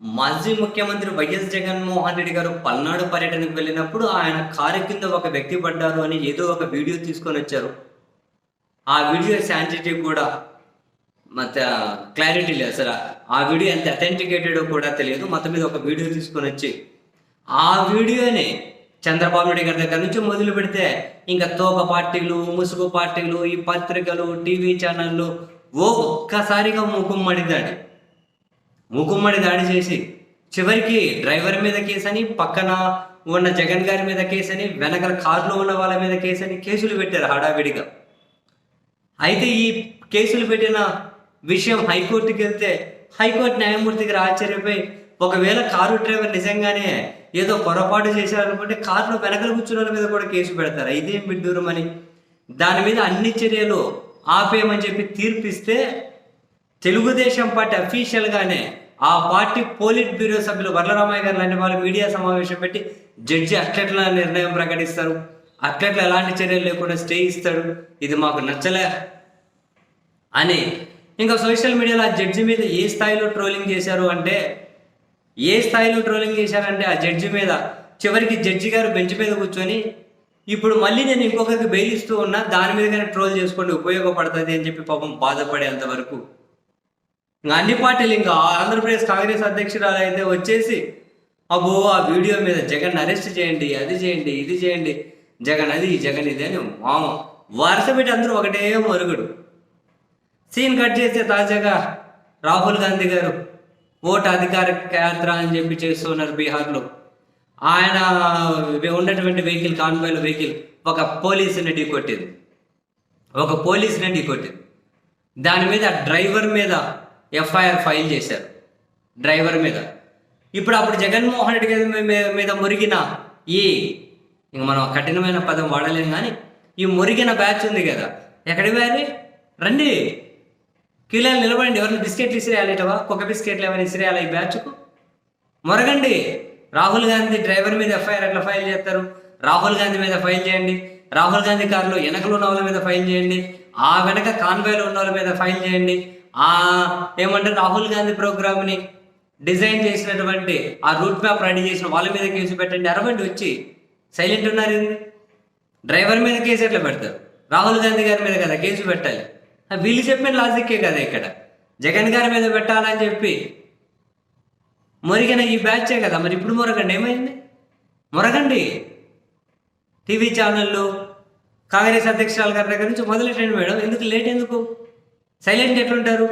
మాజీ ముఖ్యమంత్రి వైఎస్ జగన్మోహన్ రెడ్డి గారు పల్నాడు పర్యటనకు వెళ్ళినప్పుడు ఆయన కారు కింద ఒక వ్యక్తి పడ్డారు అని ఏదో ఒక వీడియో తీసుకొని వచ్చారు. ఆ వీడియో శాంటిటీ కూడా మత క్లారిటీ లేదు అసలు. ఆ వీడియో ఎంత అథెంటికేటెడ్ కూడా తెలియదు. మొత్తం మీద ఒక వీడియో తీసుకొని వచ్చి ఆ వీడియోని చంద్రబాబు నాయుడు గారి దగ్గర నుంచి మొదలు పెడితే ఇంకా తోక పార్టీలు ముసుగు పార్టీలు ఈ పత్రికలు టీవీ ఛానళ్ళు ఓ ఒక్కసారిగా మడిందండి. మూకుమ్మడి దాడి చేసి చివరికి డ్రైవర్ మీద కేసని పక్కన ఉన్న జగన్ గారి మీద కేసని వెనకల కారులో ఉన్న వాళ్ళ మీద కేసని కేసులు పెట్టారు హడావిడిగా. అయితే ఈ కేసులు పెట్టిన విషయం హైకోర్టుకి వెళ్తే హైకోర్టు న్యాయమూర్తి గారు ఆశ్చర్యపోయి ఒకవేళ కారు డ్రైవర్ నిజంగానే ఏదో పొరపాటు చేశారనుకుంటే కారులో వెనకలు కూర్చున్న వాళ్ళ మీద కూడా కేసు పెడతారు? ఇదేం బిడ్డూరం అని. దాని మీద అన్ని చర్యలు ఆపేయమని చెప్పి తీర్పిస్తే తెలుగుదేశం పార్టీ అఫీషియల్గానే ఆ పార్టీ పోలిట్ బ్యూరో సభ్యులు వరలరామయ్య గారు లాంటి వాళ్ళు మీడియా సమావేశం పెట్టి జడ్జి అట్లెట్ల నిర్ణయం ప్రకటిస్తారు. అట్లెట్ల ఎలాంటి చర్యలు లేకుండా స్టే ఇస్తాడు. ఇది మాకు నచ్చలే అని ఇంకా సోషల్ మీడియాలో ఆ జడ్జి మీద ఏ స్థాయిలో ట్రోలింగ్ చేశారు అంటే ఏ స్థాయిలో ట్రోలింగ్ చేశారంటే ఆ జడ్జి మీద చివరికి జడ్జి గారు బెంచ్ మీద కూర్చొని ఇప్పుడు మళ్ళీ నేను ఇంకొకరికి బెయిల్ ఇస్తూ ఉన్నా దాని మీద కానీ ట్రోల్ చేసుకోండి ఉపయోగపడుతుంది అని చెప్పి పాపం బాధపడేంత వరకు ఇంకా అన్ని పార్టీలు ఇంకా ఆంధ్రప్రదేశ్ కాంగ్రెస్ అధ్యక్షురాలు అయితే వచ్చేసి అబ్బో ఆ వీడియో మీద జగన్ అరెస్ట్ చేయండి అది చేయండి ఇది చేయండి జగన్ అది జగన్ ఇది అని మామ వరుస పెట్టి అందరూ ఒకటే మరుగుడు. సీన్ కట్ చేస్తే తాజాగా రాహుల్ గాంధీ గారు ఓటు అధికార యాత్ర అని చెప్పి చేస్తున్నారు బీహార్లో. ఆయన ఉన్నటువంటి వెహికల్ కాన్వాయ్ల వెహికల్ ఒక పోలీసుని ఢీకొట్టింది. ఒక పోలీసుని ఢీకొట్టింది. దాని మీద డ్రైవర్ మీద ఎఫ్ఐఆర్ ఫైల్ చేశారు డ్రైవర్ మీద. ఇప్పుడు అప్పుడు జగన్మోహన్ రెడ్డి గారి మీద మురిగిన ఈ ఇంక మనం కఠినమైన పదం వాడలేం కానీ ఈ మురిగిన బ్యాచ్ ఉంది కదా. ఎక్కడికి వారి రండి. కిలోలు నిలబడండి. ఎవరిని బిస్కెట్లు ఇసిరేయాలిటవా? కుక్క బిస్కెట్లు ఏమైనా ఇసిరేయాలి ఈ బ్యాచ్కు? మొరగండి. రాహుల్ గాంధీ డ్రైవర్ మీద ఎఫ్ఐఆర్ ఎట్లా ఫైల్ చేస్తారు? రాహుల్ గాంధీ మీద ఫైల్ చేయండి. రాహుల్ గాంధీ కారులో వెనకలు ఉన్న వాళ్ళ మీద ఫైల్ చేయండి. ఆ వెనక కాన్వాయ్లో ఉన్న వాళ్ళ మీద ఫైల్ చేయండి. ఆ ఏమంటారు రాహుల్ గాంధీ ప్రోగ్రామ్ని డిజైన్ చేసినటువంటి ఆ రూట్ మ్యాప్ రెడీ చేసిన వాళ్ళ మీద కేసు పెట్టండి. అరవండి వచ్చి సైలెంట్ ఉన్నారు డ్రైవర్ మీద కేసు ఎట్లా పెడతారు? రాహుల్ గాంధీ గారి మీద కదా కేసు పెట్టాలి. వీళ్ళు చెప్పిన లాజిక్కే కదా ఇక్కడ? జగన్ గారి మీద పెట్టాలని చెప్పి మొరిగిన ఈ బ్యాచే కదా? మరి ఇప్పుడు మొరగండి ఏమైంది? మొరగండి. టీవీ ఛానళ్ళు కాంగ్రెస్ అధ్యక్షురాలు గారి దగ్గర నుంచి మొదలెట్టండి మేడం. ఎందుకు లేట్ ఎందుకు? సైలెంట్ ఎట్లుంటారు?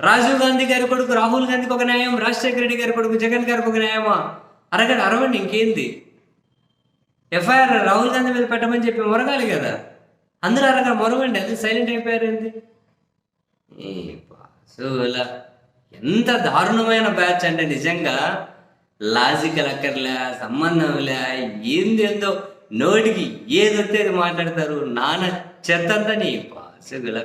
రాజీవ్ గాంధీ గారి కొడుకు రాహుల్ గాంధీకి ఒక న్యాయం రాజశేఖర రెడ్డి గారి కొడుకు జగన్ గారికి ఒక న్యాయమా? అరగండి అరవండి ఇంకేంది? ఎఫ్ఐఆర్ రాహుల్ గాంధీ మీద పెట్టమని చెప్పి మొరగాలి కదా. అందరూ అరగా మొరగండి అది సైలెంట్ అయిపోయారు ఏంది? ఈ ఎంత దారుణమైన బ్యాచ్ అంటే నిజంగా లాజికల్ అక్కర్లే సంబంధం లే ఏంది ఏందో నోటికి ఏదొస్తే అది మాట్లాడతారు నాన్న చెత్తంతా నీ బాసుల